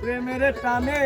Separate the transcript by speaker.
Speaker 1: প্রেমের টানে।